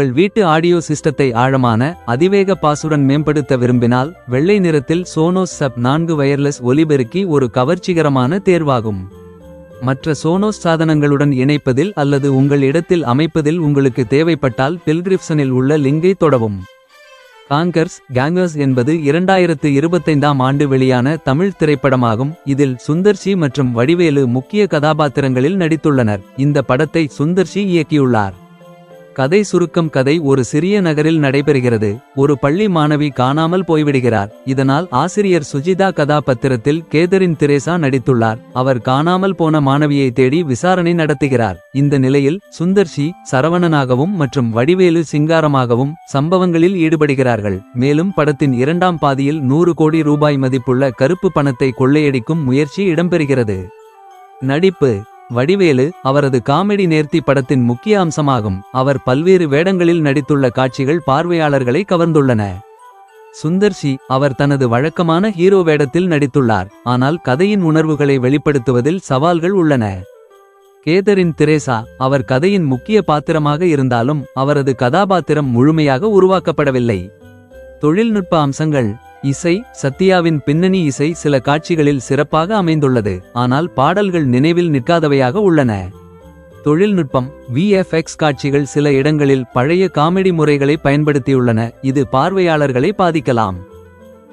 உங்கள் வீட்டு ஆடியோ சிஸ்டத்தை ஆழமான அதிவேக பாசுடன் மேம்படுத்த விரும்பினால் வெள்ளை நிறத்தில் சோனோஸ் சப் நான்கு வயர்லெஸ் ஒலிபெருக்கி ஒரு கவர்ச்சிகரமான தேர்வாகும். மற்ற சோனோஸ் சாதனங்களுடன் இணைப்பதில் அல்லது உங்கள் இடத்தில் அமைப்பதில் உங்களுக்கு தேவைப்பட்டால் பில்கிரிப்சனில் உள்ள லிங்கை தொடவும். காங்கர்ஸ் கேங்கர்ஸ் என்பது இரண்டாயிரத்து இருபத்தைந்தாம் ஆண்டு வெளியான தமிழ் திரைப்படமாகும். இதில் சுந்தர்சி மற்றும் வடிவேலு முக்கிய கதாபாத்திரங்களில் நடித்துள்ளனர். இந்த படத்தை சுந்தர்சி இயக்கியுள்ளார். கதை சுருக்கம் கதை ஒரு சிறிய நகரில் நடைபெறுகிறது. ஒரு பள்ளி மாணவி காணாமல் போய்விடுகிறார். இதனால் ஆசிரியர் சுஜிதா கதாபாத்திரத்தில் கேதரின் திரேசா நடித்துள்ளார். அவர் காணாமல் போன மாணவியை தேடி விசாரணை நடத்துகிறார். இந்த நிலையில் சுந்தர்ஷி சரவணனாகவும் மற்றும் வடிவேலு சிங்காரமாகவும் சம்பவங்களில் ஈடுபடுகிறார்கள். மேலும் படத்தின் இரண்டாம் பாதியில் நூறு கோடி ரூபாய் மதிப்புள்ள கருப்பு பணத்தை கொள்ளையடிக்கும் முயற்சி இடம்பெறுகிறது. நடிப்பு வடிவேலு அவரது காமெடி நேர்த்தி படத்தின் முக்கிய அம்சமாகும். அவர் பல்வேறு வேடங்களில் நடித்துள்ள காட்சிகள் பார்வையாளர்களை கவர்ந்துள்ளன. சுந்தர்ஷி அவர் தனது வழக்கமான ஹீரோ வேடத்தில் நடித்துள்ளார். ஆனால் கதையின் உணர்வுகளை வெளிப்படுத்துவதில் சவால்கள் உள்ளன. கேதரின் திரேசா அவர் கதையின் முக்கிய பாத்திரமாக இருந்தாலும் அவரது கதாபாத்திரம் முழுமையாக உருவாக்கப்படவில்லை. தொழில்நுட்ப அம்சங்கள் இசை சத்யாவின் பின்னணி இசை சில காட்சிகளில் சிறப்பாக அமைந்துள்ளது. ஆனால் பாடல்கள் நினைவில் நிற்காதவையாக உள்ளன. தொழில்நுட்பம் விஎஃப்எக்ஸ் காட்சிகள் சில இடங்களில் பழைய காமெடி முறைகளை பயன்படுத்தியுள்ளன. இது பார்வையாளர்களை பாதிக்கலாம்.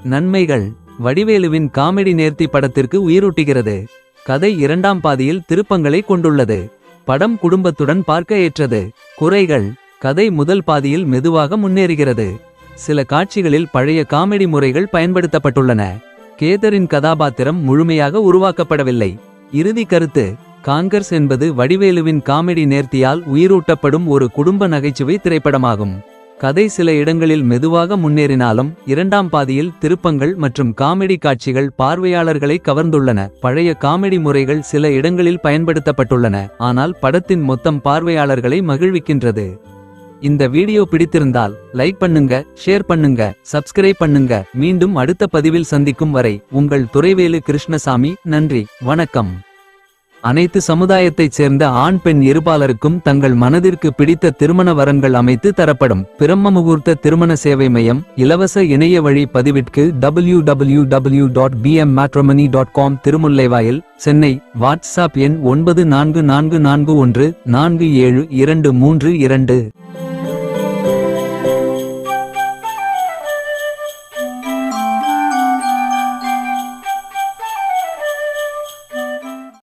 நன்மைகள் வடிவேலுவின் காமெடி நேர்த்தி படத்திற்கு உயிரூட்டுகிறது. கதை இரண்டாம் பாதியில் திருப்பங்களை கொண்டுள்ளது. படம் குடும்பத்துடன் பார்க்க ஏற்றது. குறைகள் கதை முதல் பாதியில் மெதுவாக முன்னேறுகிறது. சில காட்சிகளில் பழைய காமெடி முறைகள் பயன்படுத்தப்பட்டுள்ளன. கேதரின் கதாபாத்திரம் முழுமையாக உருவாக்கப்படவில்லை. இறுதி கருத்து காங்கர்ஸ் என்பது வடிவேலுவின் காமெடி நேர்த்தியால் உயிரூட்டப்படும் ஒரு குடும்ப நகைச்சுவை திரைப்படமாகும். கதை சில இடங்களில் மெதுவாக முன்னேறினாலும் இரண்டாம் பாதியில் திருப்பங்கள் மற்றும் காமெடி காட்சிகள் பார்வையாளர்களை கவர்ந்துள்ளன. பழைய காமெடி முறைகள் சில இடங்களில் பயன்படுத்தப்பட்டுள்ளன ஆனால் படத்தின் மொத்தம் பார்வையாளர்களை மகிழ்விக்கின்றது. இந்த வீடியோ பிடித்திருந்தால் லைக் பண்ணுங்க ஷேர் பண்ணுங்க சப்ஸ்கிரைப் பண்ணுங்க. மீண்டும் அடுத்த பதிவில் சந்திக்கும் வரை உங்கள் துறைவேலு கிருஷ்ணசாமி நன்றி வணக்கம். அனைத்து சமுதாயத்தைச் சேர்ந்த ஆண் பெண் இருபாலருக்கும் தங்கள் மனதிற்கு பிடித்த திருமண வரங்கள் அமைத்து தரப்படும் பிரம்ம முகூர்த்த திருமண சேவை மையம் இலவச இணைய வழி பதிவிற்கு W W W dot PM dot com Thirumullaivoyal Chennai WhatsApp எண் ஒன்பது நான்கு நான்கு நான்கு ஒன்று நான்கு ஏழு இரண்டு மூன்று இரண்டு.